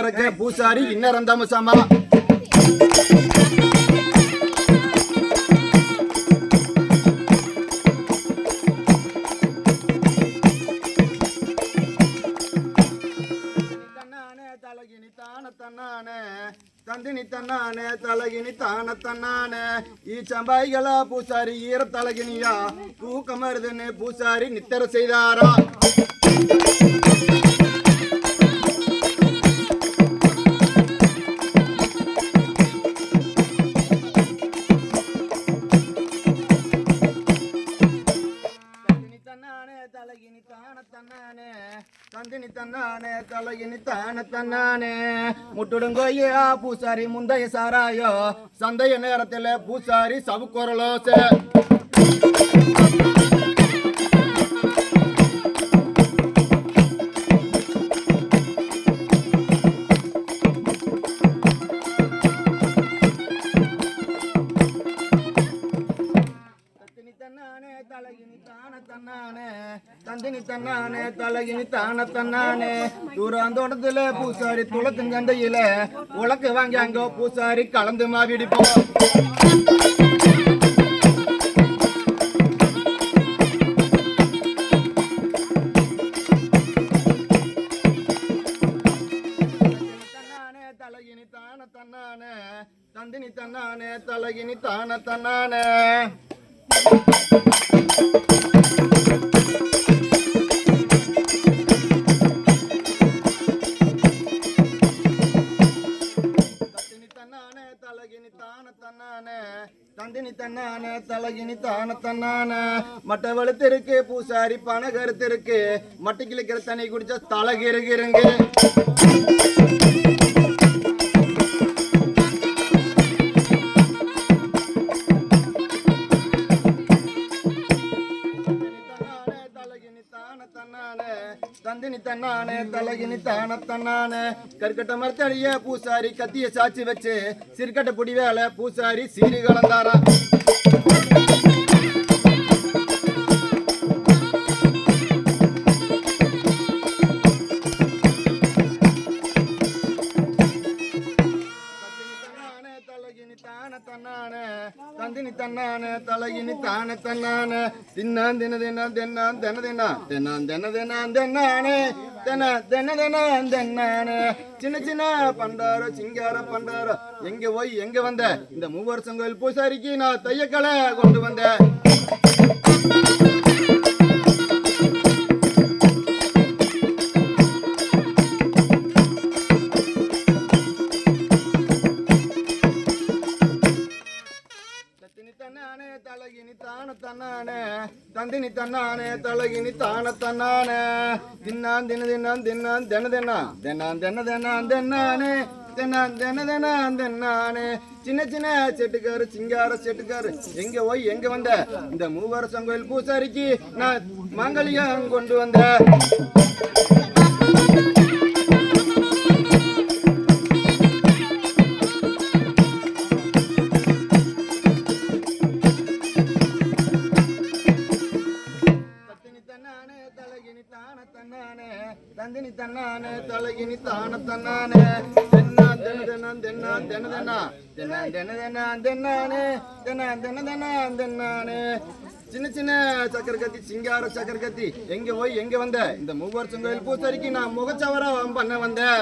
இருக்க பூசாரி இன்னரம் தாமசாமா. தந்தினி தன்னானே தலகினி தான தன்னானே. ஈச்சம்பாய்களா பூசாரி ஈர தலகினியா தூக்கமருதுன்னு பூசாரி நித்தர செய்தாரா. தானே தன்னானே தலகினி தான தன்னானே. முட்டுடுங்கோயா பூசாரி முந்தைய சாராயோ. சந்தைய நேரத்தில் பூசாரி சவுக்குரலோச. தன்னானே தந்தினி தன்னானே தலகினி தான தன்னானே. தூராந்தோட்டத்துல பூசாரி துளத்தின் சந்தையில உலக்கு வாங்கி அங்க பூசாரி கலந்து மாவிடிப்போம். தன்னானே தலகினி தான தன்னானே தந்தினி தன்னானே தலகினி தான தன்னானே. தன்னானே தலகினி தான தன்னானே. தந்தினி தன்னானே தலகினி தான தன்னானே. மட்ட வெளுத்திருக்கு பூசாரி பண கருத்திருக்கு மட்டி கிளிக்கிற தண்ணி குடிச்சா தலகிருகிருங்க. தன்னானே தந்தினி தன்னானே தலகினி தான தன்னானே. கற்கட்ட மரத்தடிய பூசாரி கத்திய சாட்சி வச்சு சிற்கட்ட புடி வேலை பூசாரி சீரி கலந்தாரா தன்னானே தலையினி தான தன்னானே. தின்னான் தின தின தென்னான் தென தின்னா தென்னான் தென தினான் தென்னானே. தென தென தினான் தென்னானே. சின்ன சின்ன பண்டார சிங்கார பண்டார. எங்க போய் எங்க வந்த? இந்த மூவரசம் கோயில் பூசாரிக்கு நான் தையக்கலை கொண்டு வந்தேன். நந்தினி தன்னானே தலகினி தான தன்னானே. தின்னான் தின தின்னான் தின்னான் தென தென்னா தென்னான். தென்ன தென்னான் தென்னானே. தென்னான் தென்ன தென்னான் தென்னானே. சின்ன சின்ன செட்டுக்காரு சிங்கார செட்டுக்காரு. எங்க போய் எங்க வந்த? இந்த மூவரசம் கோயில் பூசாரிக்கு நான் மாங்கல்யம் கொண்டு வந்தேன். தந்தினி தன்னானே தலகினி தான தன்னானே. தென்னா தென தென்னா தென்னா தென தென்னா தென்னா தென தென்னா தென்னானே. தென்னா தென தென்னா தென்னானே. சின்ன சின்ன சக்கர கத்தி சிங்கார சக்கர கத்தி எங்க போய் எங்க வந்த? இந்த மூவர் கோயில் பூசாரிக்கு நான் முகச்சவரம் பண்ண வந்தேன்.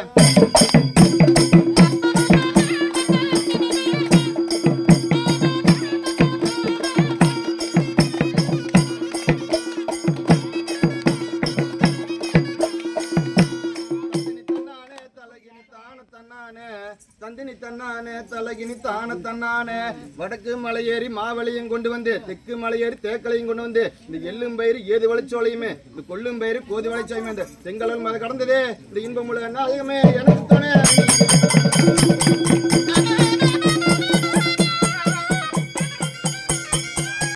தந்தினி தன்னானே தலகினி தான தன்னானே. வடக்கு மலையேறி மாவளியும் கொண்டு வந்து தெற்கு மலையேறி தேக்கலையும் கொண்டு வந்து இந்த எள்ளும் பயிறு ஏது வளைச்சோலையுமே இந்த கொள்ளும் பயிறு கோதி வளைச்சோலையுமே இந்த செங்கலும் அதை கடந்ததே இந்த இன்பமுள்ள என்ன அதிகமே எனக்கு தானே.